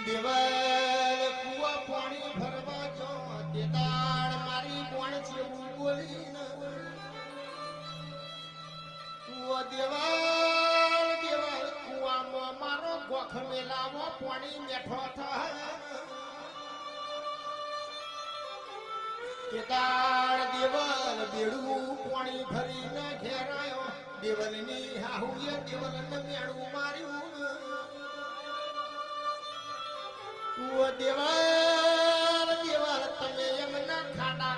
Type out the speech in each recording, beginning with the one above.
દેવલ કુવા પાણી દેવલ દેવલ કુવામાં ભરીને ઘેરાયો દેવલની હાહુએ દેવલને દેવલ દેવલ તમે એમના ખાડા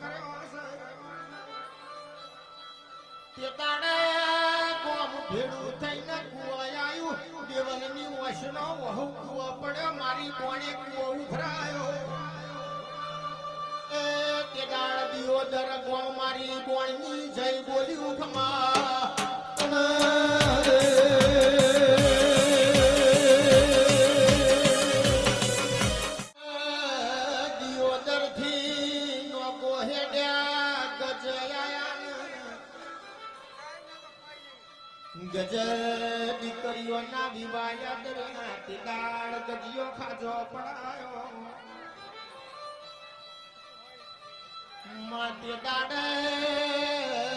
કર્યો છે. કોમ ભેડું થઈને કુવા આયું. દેવલની વશનો વહુ કુવા પડ્યો, મારી કોણે કુવો દાળ દિયો દર ગો મારી બોણની જય બોલ્યું ખમા દિયોદરથી નો કોહેડ્યા ગજયા ગજ દીકરીઓના વિવાયા દરણા તે દાળ ગજિયો ખાજો પડાયો. मत डरे